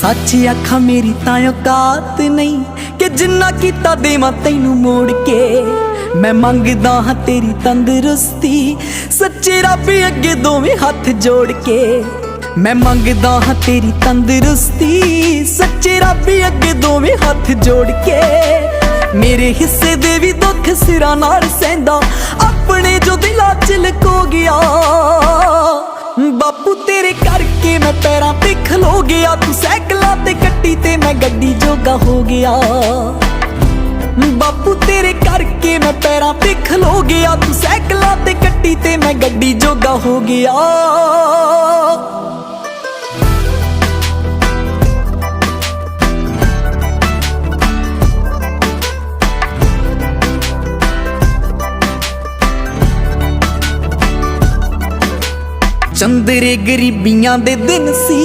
ਸੱਚ ਆਖਾਂ ਮੇਰੀ ਤਾਂ ਔਕਾਤ ਨਹੀਂ ਕਿ ਜਿੰਨਾ ਕੀਤਾ ਦੇਵਾਂ ਤੈਨੂੰ ਮੋੜ ਕੇ। ਮੈਂ ਮੰਗਦਾ ਹਾਂ ਤੇਰੀ ਤੰਦਰੁਸਤੀ, ਸੱਚੇ ਰੱਬ ਅੱਗੇ ਦੋਵੇਂ ਹੱਥ ਜੋੜ ਕੇ। ਮੈਂ ਮੰਗਦਾ ਹਾਂ ਤੇਰੀ ਤੰਦਰੁਸਤੀ, ਸੱਚੇ ਰੱਬ ਅੱਗੇ ਦੋਵੇਂ ਹੱਥ ਜੋੜ ਕੇ। ਮੇਰੇ ਹਿੱਸੇ ਦੇ ਵੀ ਦੁੱਖ ਸਿਰਾਂ ਨਾਲ ਸਹਿੰਦਾ, ਆਪਣੇ ਜੋ ਦਿਲਾਂ ਚ ਲਕੋ ਗਿਆ। ਕਰਕੇ ਮੈਂ ਪੈਰਾਂ ਤੇ ਖਲੋ ਗਿਆ, ਤੂੰ ਸਾਈਕਲਾਂ ਤੇ ਕੱਟੀ ਤੇ ਮੈਂ ਗੱਡੀ ਜੋਗਾ ਹੋ ਗਿਆ। ਬਾਪੂ ਤੇਰੇ ਕਰਕੇ ਮੈਂ ਪੈਰਾਂ ਤੇ ਖਲੋ ਗਿਆ, ਤੂੰ ਸਾਈਕਲਾਂ ਤੇ ਕੱਟੀ ਤੇ ਮੈਂ ਗੱਡੀ ਜੋਗਾ ਹੋ ਗਿਆ। ਚੰਦਰੇ ਗਰੀਬੀਆਂ ਦੇ ਦਿਨ ਸੀ।